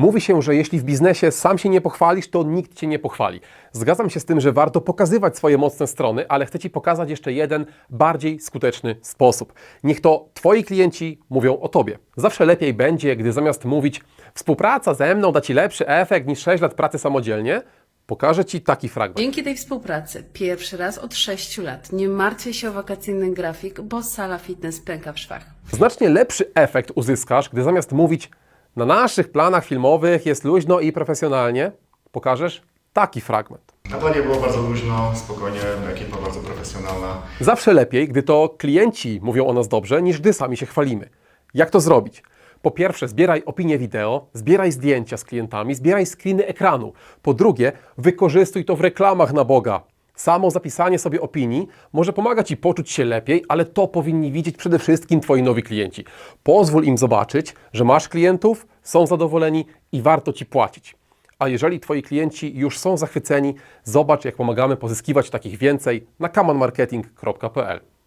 Mówi się, że jeśli w biznesie sam się nie pochwalisz, to nikt cię nie pochwali. Zgadzam się z tym, że warto pokazywać swoje mocne strony, ale chcę ci pokazać jeszcze jeden bardziej skuteczny sposób. Niech to twoi klienci mówią o tobie. Zawsze lepiej będzie, gdy zamiast mówić współpraca ze mną da ci lepszy efekt niż 6 lat pracy samodzielnie, pokażę ci taki fragment. Dzięki tej współpracy pierwszy raz od 6 lat nie martwię się o wakacyjny grafik, bo sala fitness pęka w szwach. Znacznie lepszy efekt uzyskasz, gdy zamiast mówić na naszych planach filmowych jest luźno i profesjonalnie, pokażesz taki fragment. Na planie było bardzo luźno, spokojnie, ekipa bardzo profesjonalna. Zawsze lepiej, gdy to klienci mówią o nas dobrze, niż gdy sami się chwalimy. Jak to zrobić? Po pierwsze, zbieraj opinie wideo, zbieraj zdjęcia z klientami, zbieraj screeny ekranu. Po drugie, wykorzystuj to w reklamach na Boga. Samo zapisanie sobie opinii może pomagać Ci poczuć się lepiej, ale to powinni widzieć przede wszystkim Twoi nowi klienci. Pozwól im zobaczyć, że masz klientów, są zadowoleni i warto Ci płacić. A jeżeli Twoi klienci już są zachwyceni, zobacz, jak pomagamy pozyskiwać takich więcej na kamanmarketing.pl.